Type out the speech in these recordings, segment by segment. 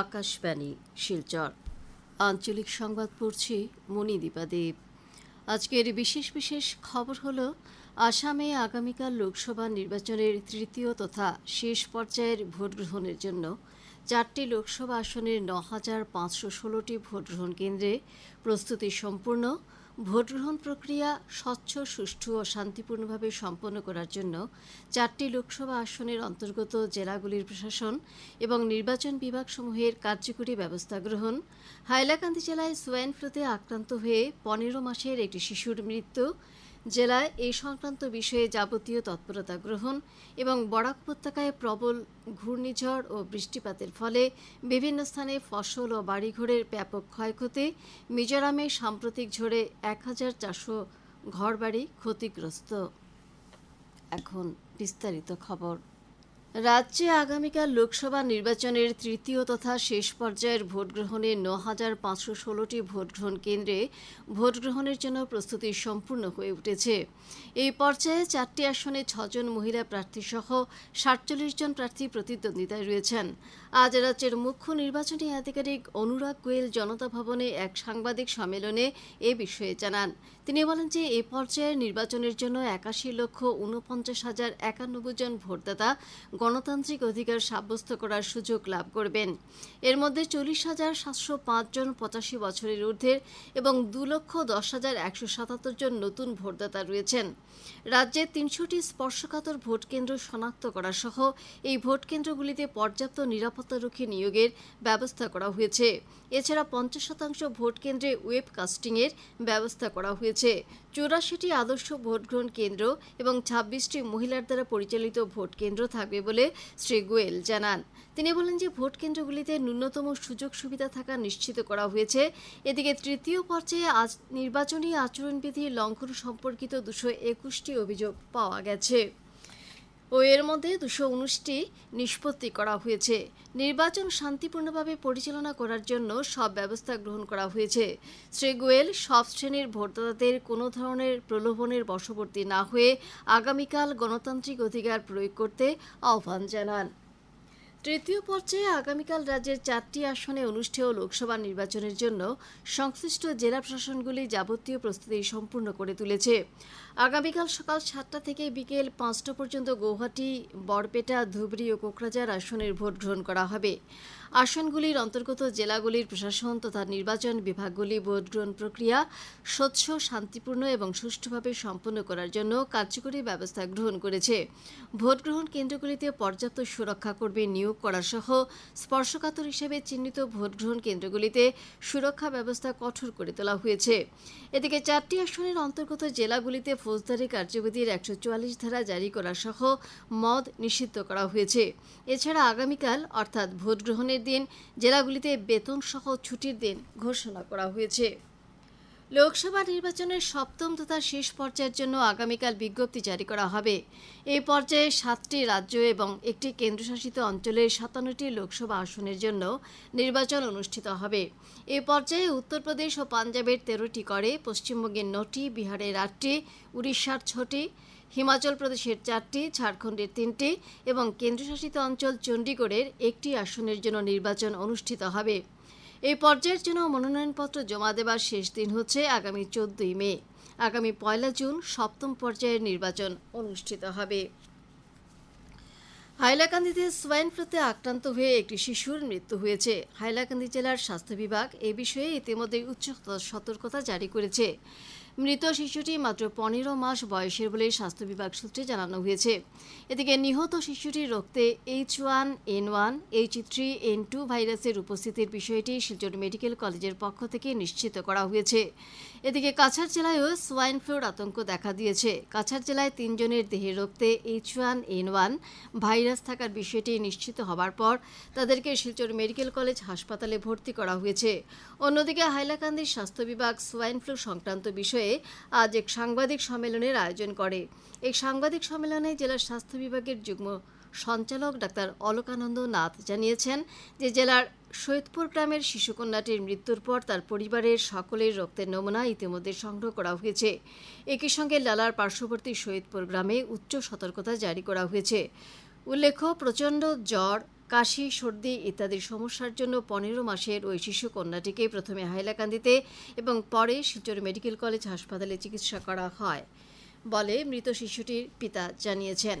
আকাশবাণী, শিলচর। আঞ্চলিক সংবাদ পড়ছি মণিদীপা দেব। আজকের বিশেষ বিশেষ খবর হল, আসামে আগামীকাল লোকসভা নির্বাচনের তৃতীয় তথা শেষ পর্যায়ের ভোট গ্রহণের জন্য চারটি লোকসভা আসনের ন হাজার পাঁচশো ষোলোটি ভোটগ্রহণ কেন্দ্রে প্রস্তুতি সম্পূর্ণ। ভোটগ্রহণ প্রক্রিয়া স্বচ্ছ, সুষ্ঠু ও শান্তিপূর্ণভাবে সম্পন্ন করার জন্য চারটি লোকসভা আসনের অন্তর্গত জেলাগুলির প্রশাসন এবং নির্বাচন বিভাগসমূহের কার্যকরী ব্যবস্থা গ্রহণ, হাইলাকান্দি জেলায় সোয়াইন ফ্লুতে আক্রান্ত হয়ে পনেরো মাসের একটি শিশুর মৃত্যু জেলায় এই সংক্রান্ত বিষয়ে যাবতীয় তৎপরতা গ্রহণ এবং বরাক উপত্যকায় প্রবল ঘূর্ণিঝড় ও বৃষ্টিপাতের ফলে বিভিন্ন স্থানে ফসল ও বাড়িঘরের ব্যাপক ক্ষয়ক্ষতি, মিজোরামে সাম্প্রতিক ঝড়ে এক হাজার চারশো ঘরবাড়ি ক্ষতিগ্রস্ত। এখন বিস্তারিত খবর। রাজ্যে আগামীকাল লোকসভা নির্বাচনের তৃতীয় তথা শেষ পর্যায়ের ভোটগ্রহণে ন হাজার পাঁচশো ষোলোটি ভোটগ্রহণ কেন্দ্রে ভোটগ্রহণের জন্য প্রস্তুতি সম্পূর্ণ হয়ে উঠেছে। এই পর্যায়ে চারটি আসনে ছজন মহিলা প্রার্থী সহ সাতচল্লিশ জন প্রার্থী প্রতিদ্বন্দ্বিতায় রয়েছেন। আজ রাজ্যের মুখ্য নির্বাচনী আধিকারিক অনুরাগ গোয়েল জনতা ভবনে এক সাংবাদিক সম্মেলনে এ বিষয়ে জানান। তিনি বলেন যে এ পর্যায়ের নির্বাচনের জন্য একাশি লক্ষ উনপঞ্চাশ হাজার একানব্বই জন ভোটদাতা গণতান্ত্রিক অধিকার সাব্যস্ত করার সুযোগ লাভ করবেন। এর মধ্যে চল্লিশ হাজার সাতশো জন পঁচাশি বছরের ঊর্ধ্বের এবং দু লক্ষ দশ হাজার একশো সাতাত্তর জন নতুন ভোটদাতা রয়েছেন। রাজ্যে তিনশোটি স্পর্শকাতর ভোট কেন্দ্র শনাক্ত করা সহ এই ভোট কেন্দ্রগুলিতে পর্যাপ্ত নিরাপত্তারক্ষী নিয়োগের ব্যবস্থা করা হয়েছে। এছাড়া পঞ্চাশ শতাংশ ভোট কেন্দ্রে ওয়েব কাস্টিংয়ের ব্যবস্থা করা হয়েছে। চৌরাশিটি আদর্শ ভোটগ্রহণ কেন্দ্র এবং ছাব্বিশটি মহিলার দ্বারা পরিচালিত ভোট কেন্দ্র থাকবে বলে শ্রী গোয়েল জানান। তিনি বলেন যে ভোট কেন্দ্রগুলিতে ন্যূনতম সুযোগ সুবিধা থাকা নিশ্চিত করা হয়েছে। এদিকে তৃতীয় পর্যায়ে আজ নির্বাচনী আচরণবিধি লঙ্ঘন সম্পর্কিত দুশো একুশটি অভিযোগ পাওয়া গেছে। ও এর মধ্যে দুশো উনিশটি নিষ্পত্তি করা হয়েছে। নির্বাচন শান্তিপূর্ণভাবে পরিচালনা করার জন্য সব ব্যবস্থা গ্রহণ করা হয়েছে। শ্রী গোয়েল সব শ্রেণির ভোটদাতাদের কোনো ধরনের প্রলোভনের বশবর্তী না হয়ে আগামীকাল গণতান্ত্রিক অধিকার প্রয়োগ করতে আহ্বান জানান। তৃতীয় পর্যায়ে আগামীকাল রাজ্যের চারটি আসনে অনুষ্ঠেয় লোকসভা নির্বাচনের জন্য সংশ্লিষ্ট জেলা প্রশাসনগুলি যাবতীয় প্রস্তুতি সম্পূর্ণ করে তুলেছে। আগামীকাল সকাল সাতটা থেকে বিকেল পাঁচটা পর্যন্ত গৌহাটি বরপেটা ধুবড়ি ও কোকরাঝার আসনের ভোট গ্রহণ করা হবে। আসনগুলির অন্তর্গত জেলাগুলির প্রশাসন তথা নির্বাচন বিভাগগুলি ভোট গ্রহণ প্রক্রিয়া স্বচ্ছ, শান্তিপূর্ণ এবং সুষ্ঠুভাবে সম্পন্ন করার জন্য কার্যকরী ব্যবস্থা গ্রহণ করেছে। ভোট গ্রহণ কেন্দ্রগুলিতে পর্যাপ্ত সুরক্ষা কর্মী নিয়োগ করা সহ স্পর্শকাতর হিসেবে চিহ্নিত ভোট গ্রহণ কেন্দ্রগুলিতে সুরক্ষা ব্যবস্থা কঠোর করে তোলা হয়েছে। এদিকে চারটি আসনের অন্তর্গত জেলাগুলিতে ফৌজদারি কার্যবিধির একশো চুয়াল্লিশ ধারা জারি করা সহ মদ নিষিদ্ধ করা হয়েছে। এছাড়া আগামীকাল, অর্থাৎ ভোট গ্রহণের দিন, জেলাগুলিতে বেতন সহ ছুটির দিন ঘোষণা করা হয়েছে। লোকসভা নির্বাচনের সপ্তম তথা শেষ পর্যায়ের জন্য আগামীকাল বিজ্ঞপ্তি জারি করা হবে। এই পর্যায়ে সাতটি রাজ্য এবং একটি কেন্দ্রশাসিত অঞ্চলের সাতান্নটি লোকসভা আসনের জন্য নির্বাচন অনুষ্ঠিত হবে। এই পর্যায়ে উত্তরপ্রদেশ ও পাঞ্জাবের তেরোটি করে, পশ্চিমবঙ্গের নটি, বিহারের আটটি, উড়িষ্যার ছটি, হিমাচল প্রদেশের চারটি, ঝাড়খণ্ডের তিনটি এবং কেন্দ্রশাসিত অঞ্চল চণ্ডীগড়ের একটি আসনের জন্য নির্বাচন অনুষ্ঠিত হবে। এই পর্যায়ের জন্য মনোনয়নপত্র জমা দেবার শেষ দিন হচ্ছে আগামী চোদ্দই মে। আগামী পয়লা জুন সপ্তম পর্যায়ের নির্বাচন অনুষ্ঠিত হবে। হাইলাকান্দিতে সোয়াইন ফ্লুতে আক্রান্ত হয়ে একটি শিশুর মৃত্যু হয়েছে। হাইলাকান্দি জেলার স্বাস্থ্য বিভাগ এ বিষয়ে ইতিমধ্যে উচ্চ সতর্কতা জারি করেছে। মৃত শিশুটি মাত্র পনেরো মাস বয়সের বলে স্বাস্থ্য বিভাগ সূত্রে জানানো হয়েছে। এদিকে নিহত শিশুটির রক্তে H one N one H three N two ভাইরাসের উপস্থিতির বিষয়টি শিলচর মেডিকেল কলেজের পক্ষ থেকে নিশ্চিত করা হয়েছে। এদিকে কাছাড় জেলায়ও সোয়াইন ফ্লুর আতঙ্ক দেখা দিয়েছে। কাছাড় জেলায় তিনজনের দেহের রক্তে H one N one virus থাকার বিষয়টি নিশ্চিত হবার পর তাদেরকে শিলচর মেডিকেল কলেজ হাসপাতালে ভর্তি করা হয়েছে। অন্যদিকে হাইলাকান্দির স্বাস্থ্য বিভাগ সোয়াইন ফ্লু সংক্রান্ত বিষয়ে আজ এক সাংবাদিক সম্মেলনের আয়োজন করে। এই সাংবাদিক সম্মেলনে জেলার স্বাস্থ্য বিভাগের যুগ্ম সঞ্চালক ডাক্তার অলোকানন্দ নাথ জানিয়েছেন যে জেলার সৈয়দপুর গ্রামের শিশুকন্যাটির মৃত্যুর পর তার পরিবারের সকলের রক্তের নমুনা ইতিমধ্যে সংগ্রহ করা হয়েছে। একই সঙ্গে লালার পার্শ্ববর্তী সৈয়দপুর গ্রামে উচ্চ সতর্কতা জারি করা হয়েছে। উল্লেখ্য, প্রচণ্ড জ্বর কাশি, সর্দি ইত্যাদি সমস্যার জন্য পনেরো মাসের ওই শিশু কন্যাটিকে প্রথমে হাইলাকান্দিতে এবং পরে শিলচর মেডিকেল কলেজ হাসপাতালে চিকিৎসা করা হয় বলে মৃত শিশুটির পিতা জানিয়েছেন।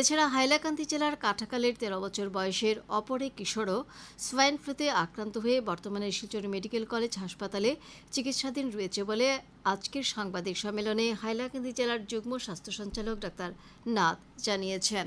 এছাড়া হাইলাকান্দি জেলার কাঠাকালের তেরো বছর বয়সের অপরে কিশোরও সোয়াইন ফ্লুতে আক্রান্ত হয়ে বর্তমানে শিলচর মেডিকেল কলেজ হাসপাতালে চিকিৎসাধীন রয়েছে বলে আজকের সাংবাদিক সম্মেলনে হাইলাকান্দি জেলার যুগ্ম স্বাস্থ্য সঞ্চালক ডাক্তার নাথ জানিয়েছেন।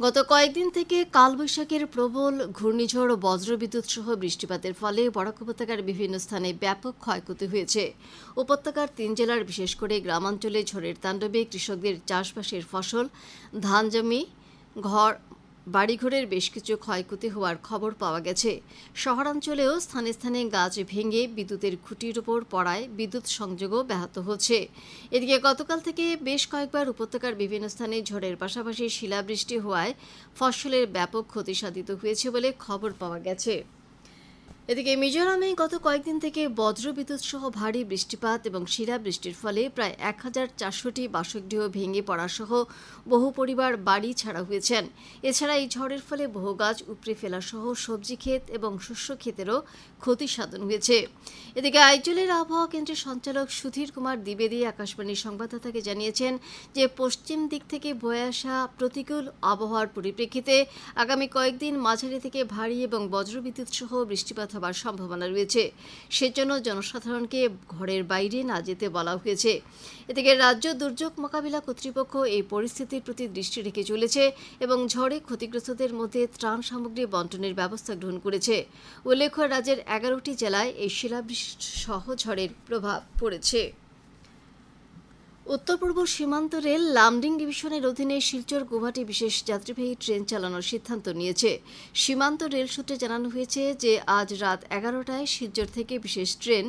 গত কয়েকদিন থেকে কালবৈশাখের প্রবল ঘূর্ণিঝড় ও বজ্রবিদ্যুৎ সহ বৃষ্টিপাতের ফলে বরাক উপত্যকার বিভিন্ন স্থানে ব্যাপক ক্ষয়ক্ষতি হয়েছে। উপত্যকার তিন জেলার বিশেষ করে গ্রামাঞ্চলে ঝড়ের তাণ্ডবে কৃষকদের চাষবাসের ফসল, ধান জমি, ঘর বাড়িঘরের বেশ কিছু ক্ষয়ক্ষতি হওয়ার খবর পাওয়া গেছে। শহরাঞ্চলেও স্থানে স্থানে গাছ ভেঙে বিদ্যুতের খুঁটির উপর পড়ায় বিদ্যুৎ সংযোগও ব্যাহত হচ্ছে। এদিকে গতকাল থেকে বেশ কয়েকবার উপত্যকার বিভিন্ন স্থানে ঝড়ের পাশাপাশি শিলাবৃষ্টি হওয়ায় ফসলের ব্যাপক ক্ষতি সাধিত হয়েছে বলে খবর পাওয়া গেছে। এদিকে মিজোরামে গত কয়েকদিন থেকে বজ্রবিদ্যুৎ সহ ভারী বৃষ্টিপাত এবং শিলাবৃষ্টির ফলে প্রায় এক হাজার চারশোটি বাসগৃহ ভেঙে পড়া সহ বহু পরিবার বাড়ি ছাড়া হয়েছেন। এছাড়া এই ঝড়ের ফলে বহু গাছ উপড়ে ফেলা সহ সবজি ক্ষেত এবং শস্য ক্ষেতেরও ক্ষতি সাধন হয়েছে। এদিকে আইজলের আবহাওয়া কেন্দ্রের সঞ্চালক সুধীর কুমার দ্বিবেদী আকাশবাণীর সংবাদদাতাকে জানিয়েছেন যে, পশ্চিম দিক থেকে বয়ে আসা প্রতিকূল আবহাওয়ার পরিপ্রেক্ষিতে আগামী কয়েকদিন মাঝারি থেকে ভারী এবং বজ্রবিদ্যুৎ সহ বৃষ্টিপাত হবার সম্ভাবনা রয়েছে। সেজন্য জনসাধারণকে ঘরের বাইরে না যেতে বলা হয়েছে। এদিকে রাজ্য দুর্যোগ মোকাবিলা কর্তৃপক্ষ এই পরিস্থিতির প্রতি দৃষ্টি রেখে চলেছে এবং ঝড়ে ক্ষতিগ্রস্তদের মধ্যে ত্রাণ সামগ্রী বন্টনের ব্যবস্থা গ্রহণ করেছে। উল্লেখ্য, রাজ্যের এগারোটি জেলায় এই শিলাবৃষ্টি সহ ঝড়ের প্রভাব পড়েছে। উত্তর পূর্ব সীমান্ত রেল লামডিং ডিভিশনের অধীনে শিলচর গুয়াহাটি বিশেষ যাত্রীবাহী ট্রেন চালানোর সিদ্ধান্ত নিয়েছে। সীমান্ত রেল সূত্রে জানানো হয়েছে যে, আজ রাত এগারোটায় শিলচর থেকে বিশেষ ট্রেন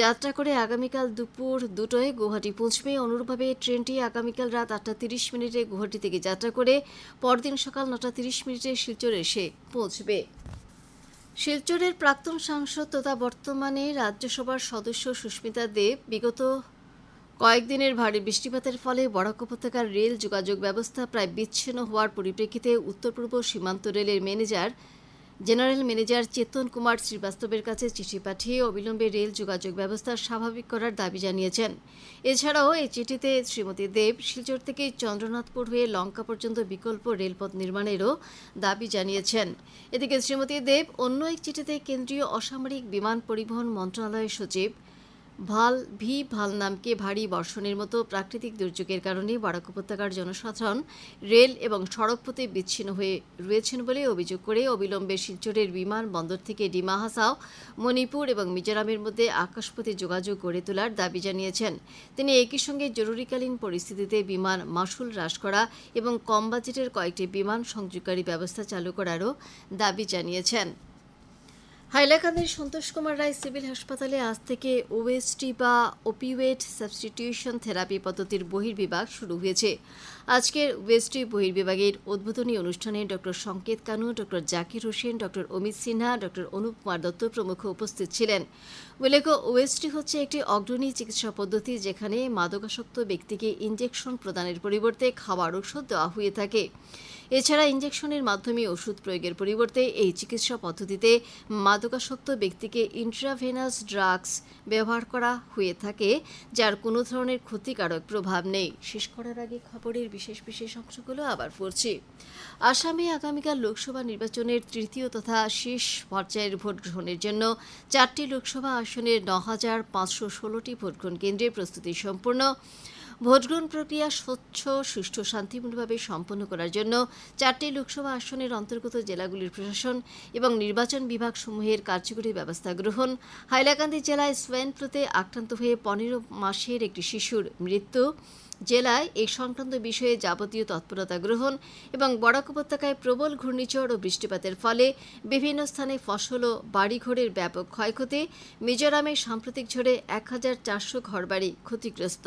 যাত্রা করে আগামীকাল দুপুর দুটোয় গুয়াহাটি পৌঁছবে। অনুরূপভাবে ট্রেনটি আগামীকাল রাত আটটা তিরিশ মিনিটে গুয়াহাটি থেকে যাত্রা করে পরদিন সকাল নটা তিরিশ মিনিটে শিলচর এসে পৌঁছবে। শিলচরের প্রাক্তন সাংসদ তথা বর্তমানে রাজ্যসভার সদস্য সুস্মিতা দেব বিগত কয়েকদিনের ভারী বৃষ্টিপাতের ফলে বরাক উপত্যকার রেল যোগাযোগ ব্যবস্থা প্রায় বিচ্ছিন্ন হওয়ার পরিপ্রেক্ষিতে উত্তর পূর্ব সীমান্ত রেলের manager, general manager Chetan Kumar শ্রীবাস্তবের কাছে চিঠি পাঠিয়ে অবিলম্বে রেল যোগাযোগ ব্যবস্থা স্বাভাবিক করার দাবি জানিয়েছেন। এছাড়াও এই চিঠিতে শ্রীমতী দেব শিলচর থেকে চন্দ্রনাথপুর হয়ে লঙ্কা পর্যন্ত বিকল্প রেলপথ নির্মাণেরও দাবি জানিয়েছেন। এদিকে শ্রীমতী দেব অন্য এক চিঠিতে কেন্দ্রীয় অসামরিক বিমান পরিবহন মন্ত্রণালয়ের সচিব ভালো, ভি ভালো নামকে ভারী বর্ষণের মতো প্রাকৃতিক দুর্যোগের কারণে বরাক উপত্যকার জনসাধারণ রেল এবং সড়কপথে বিচ্ছিন্ন হয়ে রয়েছেন বলে অভিযোগ করে অবিলম্বে শিলচরের বিমান বন্দর থেকে ডিমা হাসাও, মণিপুর এবং মিজোরামের মধ্যে আকাশপথে যোগাযোগ গড়ে তোলার দাবি জানিয়েছেন। তিনি একই সঙ্গে জরুরিকালীন পরিস্থিতিতে বিমান মাসুল হ্রাস করা এবং কম বাজেটের কয়েকটি বিমান সংযোগকারী ব্যবস্থা চালু করারও দাবি জানিয়েছেন। হাইলাকান্দির সন্তোষ কুমার রায় সিভিল হাসপাতালে আজ থেকে ওএসটি বা ওপিওয়েট সাবস্টিটিউশন থেরাপি পদ্ধতির বহির্বিভাগ শুরু হয়েছে। আজকের ওয়েস্টি বহির্বিভাগের উদ্বোধনী অনুষ্ঠানে doctor Sanket Kanu doctor Zakir Hossain doctor Amit Sinha doctor Anup Kumar Dutta প্রমুখ উপস্থিত ছিলেন। উল্লেখ্য ওএসটি হচ্ছে একটি অগ্রণী চিকিৎসা পদ্ধতি যেখানে মাদকাসক্ত ব্যক্তিকে ইনজেকশন প্রদানের পরিবর্তে খাওয়ার ওষুধ দেওয়া হয়ে থাকে। এছাড়া ইনজেকশনের মাধ্যমে ওষুধ প্রয়োগের পরিবর্তে এই চিকিৎসা পদ্ধতিতে মাদকাসক্ত ব্যক্তিকে ইন্ট্রাভেনাস ড্রাগস ব্যবহার করা হয়ে থাকে, যার কোনো ধরনের ক্ষতিকারক প্রভাব নেই। শেষ করার আগে খবরের বিশেষ বিশেষ অংশগুলো আবার পড়ছি। আসামে আগামীকাল লোকসভা নির্বাচনের তৃতীয় তথা শেষ পর্যায়ের ভোট গ্রহণের জন্য চারটি লোকসভা আসনের ন হাজার পাঁচশো ষোলোটি ভোটগ্রহণ কেন্দ্রে প্রস্তুতি সম্পূর্ণ ভোটগ্রহণ প্রক্রিয়া স্বচ্ছ, সুষ্ঠু, শান্তিপূর্ণভাবে সম্পন্ন করার জন্য চারটি লোকসভা আসনের অন্তর্গত জেলাগুলির প্রশাসন এবং নির্বাচন বিভাগ সমূহের কার্যকরী ব্যবস্থা গ্রহণ। হাইলাকান্দি জেলায় সোয়াইন ফ্লুতে আক্রান্ত হয়ে পনেরো মাসের একটি শিশুর মৃত্যু। জেলায় এই সংক্রান্ত বিষয়ে যাবতীয় তৎপরতা গ্রহণ এবং বরাক উপত্যকায় প্রবল ঘূর্ণিঝড় ও বৃষ্টিপাতের ফলে বিভিন্ন স্থানে ফসল ও বাড়িঘরের ব্যাপক ক্ষয়ক্ষতি। মিজোরামে সাম্প্রতিক ঝড়ে এক হাজার চারশো ঘরবাড়ি ক্ষতিগ্রস্ত।